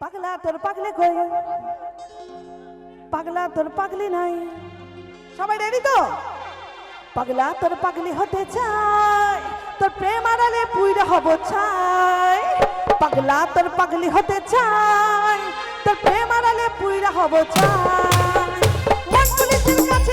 পাগলা তোর পাগলে কই? পাগলা তোর পাগলি নাই। সবাই রেডি তো? পাগলা তোর পাগলি হতে চাই, তোর প্রেম আড়ালে পুইরা হব চাই পাগলা তোর পাগলি হতে চাই, তোর প্রেম আড়ালে পুইরা হব চাই মন কাছে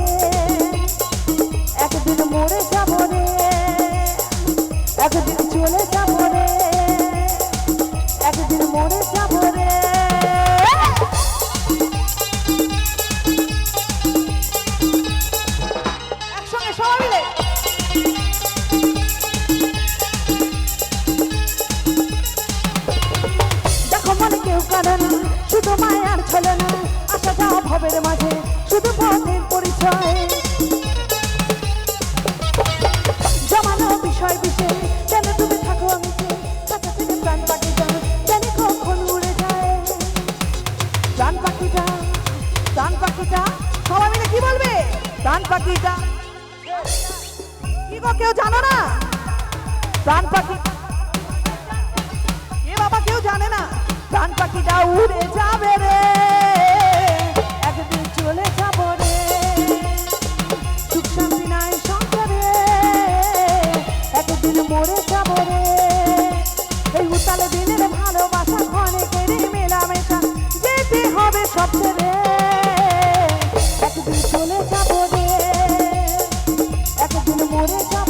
ভবের মাঝে শুধু পথের পরিচয়। জমানো বিষয় বিশেষ কেন তুমি থাকো আমি কাছে থেকে প্রাণ পাখিটা জানি কখন উড়ে যায়। প্রাণ পাখিটা প্রাণ পাখিটা, সবাই মিলে কি বলবে? প্রাণ পাখিটা। কি গো, কেউ জানো না? প্রাণ পাখি এ বাবা, কেউ জানে না? প্রাণ পাখিটা উড়ে যাবে রে What